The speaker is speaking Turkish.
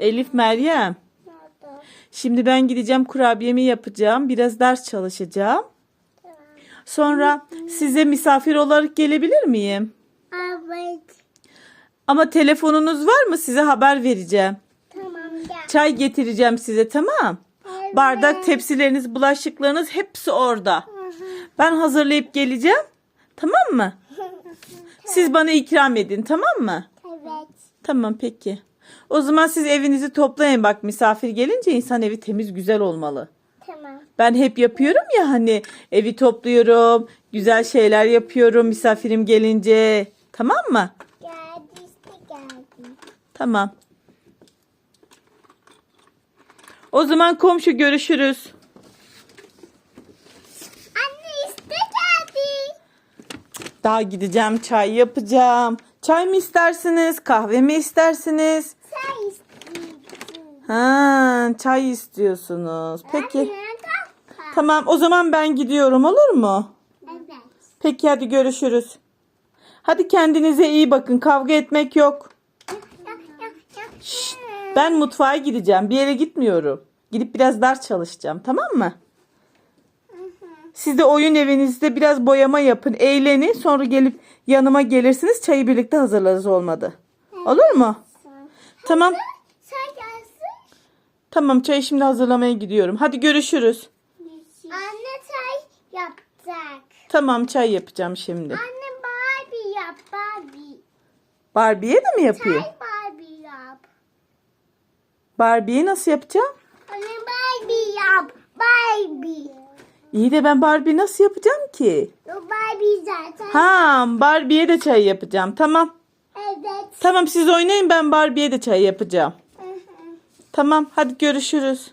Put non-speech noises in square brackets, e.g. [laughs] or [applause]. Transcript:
Elif Meryem. Nerede? Şimdi ben gideceğim kurabiyemi yapacağım. Biraz ders çalışacağım. Sonra size misafir olarak gelebilir miyim? Evet. Ama telefonunuz var mı? Size haber vereceğim. Tamam gel. Çay getireceğim size tamam? Evet. Bardak, tepsileriniz, bulaşıklarınız hepsi orada. Ben hazırlayıp geleceğim. Tamam mı? [laughs] Siz bana ikram edin tamam mı? evet. Tamam peki. O zaman siz evinizi toplayın bak misafir gelince insan evi temiz güzel olmalı. Tamam. Ben hep yapıyorum ya hani evi topluyorum, güzel şeyler yapıyorum misafirim gelince. Tamam mı? Geldi işte geldi. Tamam. O zaman komşu görüşürüz. Anne işte geldi. Daha gideceğim çay yapacağım. Çay mı istersiniz, kahve mi istersiniz? İstiyorsun. Ha, çay istiyorsunuz. Peki. Tamam o zaman ben gidiyorum olur mu? Evet. Peki hadi görüşürüz. Hadi kendinize iyi bakın. Kavga etmek yok. Ben mutfağa gideceğim. Bir yere gitmiyorum. Gidip biraz ders çalışacağım. Tamam mı? Siz de oyun evinizde biraz boyama yapın. Eğlenin. Sonra gelip yanıma gelirsiniz. Çayı birlikte hazırlarız olmadı. Olur mu? Tamam. Sen gelsin. Tamam çayı şimdi hazırlamaya gidiyorum. Hadi görüşürüz. Anne çay yapacak. Tamam çay yapacağım şimdi. Anne Barbie yap Barbie. Barbie'ye de mi yapayım? Çay Barbie yap. Barbie'yi nasıl yapacağım? Anne Barbie yap. Barbie. İyi de ben Barbie nasıl yapacağım ki? Barbie zaten. Ha, Barbie'ye de çay yapacağım. Tamam. Evet. Tamam siz oynayın ben Barbie'ye de çay yapacağım. Hı hı. Tamam hadi görüşürüz.